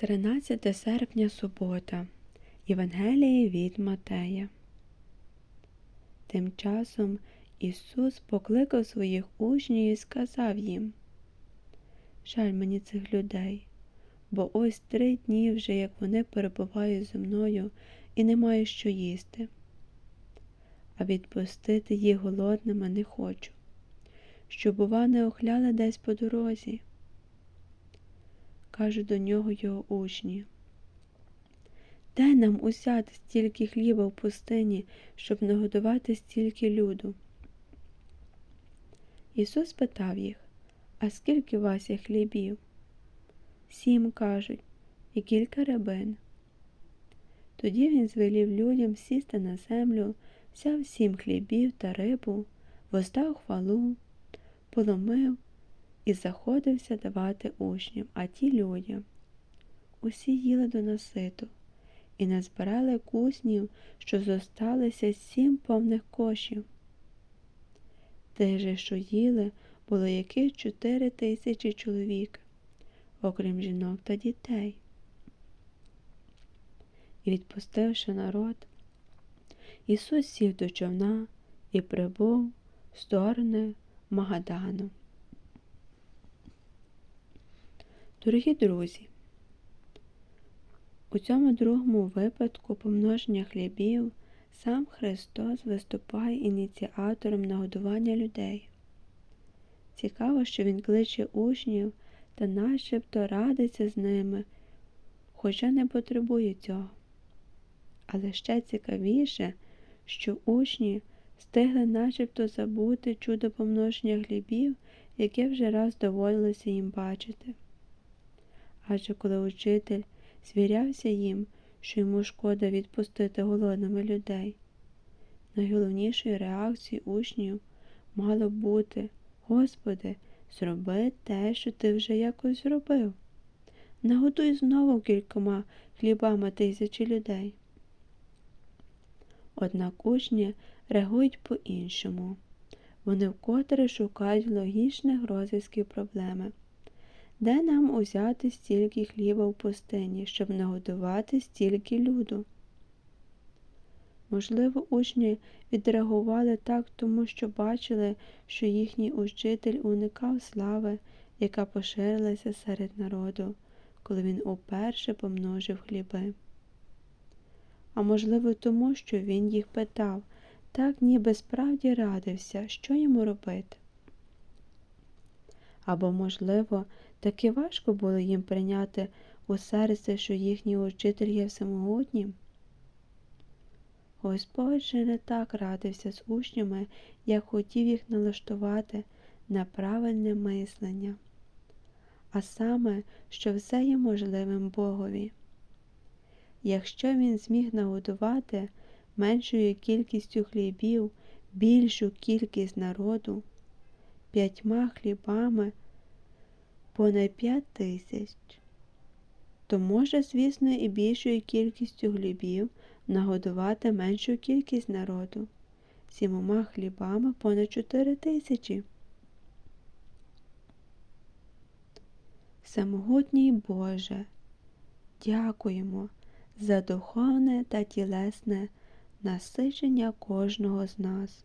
13 серпня субота. Євангеліє від Матея. Тим часом Ісус покликав своїх учнів і сказав їм Жаль мені цих людей, бо ось три дні вже, як вони перебувають зі мною і не мають що їсти. А відпустити їх голодними не хочу, щоб, бува, не охляли десь по дорозі кажуть до нього його учні. Де нам узяти стільки хліба в пустині, щоб нагодувати стільки люду? Ісус питав їх, а скільки у вас є хлібів? Сім кажуть, і кілька рибин. Тоді він звелів людям сісти на землю, взяв сім хлібів та рибу, воздав хвалу, поломив і заходився давати учням, а ті людям. Усі їли до наситу і назбирали куснів, що зосталися сім повних кошів. Те же, що їли, було яких чотири тисячі чоловік, окрім жінок та дітей. І, відпустивши народ, Ісус сів до човна і прибув в сторони Магадану. Дорогі друзі, у цьому другому випадку помноження хлібів сам Христос виступає ініціатором нагодування людей. Цікаво, що Він кличе учнів та начебто радиться з ними, хоча не потребує цього. Але ще цікавіше, що учні встигли начебто забути чудо помноження хлібів, яке вже раз доводилося їм бачити адже коли учитель звірявся їм, що йому шкода відпустити голодними людей. Найголовнішою реакцією учнів мало бути Господи, зроби те, що ти вже якось зробив. Нагодуй знову кількома хлібами тисячі людей. Однак учні реагують по-іншому. Вони вкотре шукають логічних розв'язків проблеми. Де нам узяти стільки хліба в пустині, щоб нагодувати стільки люду? Можливо, учні відреагували так, тому що бачили, що їхній учитель уникав слави, яка поширилася серед народу, коли він уперше помножив хліби. А можливо, тому, що він їх питав, так ніби справді радився, що йому робити. Або, можливо, таки важко було їм прийняти у серце, що їхній учитель є всемогутнім. Господь же не так радився з учнями, як хотів їх налаштувати на правильне мислення, а саме, що все є можливим Богові. Якщо він зміг нагодувати меншою кількістю хлібів більшу кількість народу, п'ятьма хлібами понад п'ять тисяч, то може, звісно, і більшою кількістю хлібів нагодувати меншу кількість народу, сімома хлібами понад чотири тисячі. Самогутній Боже, дякуємо за духовне та тілесне насичення кожного з нас.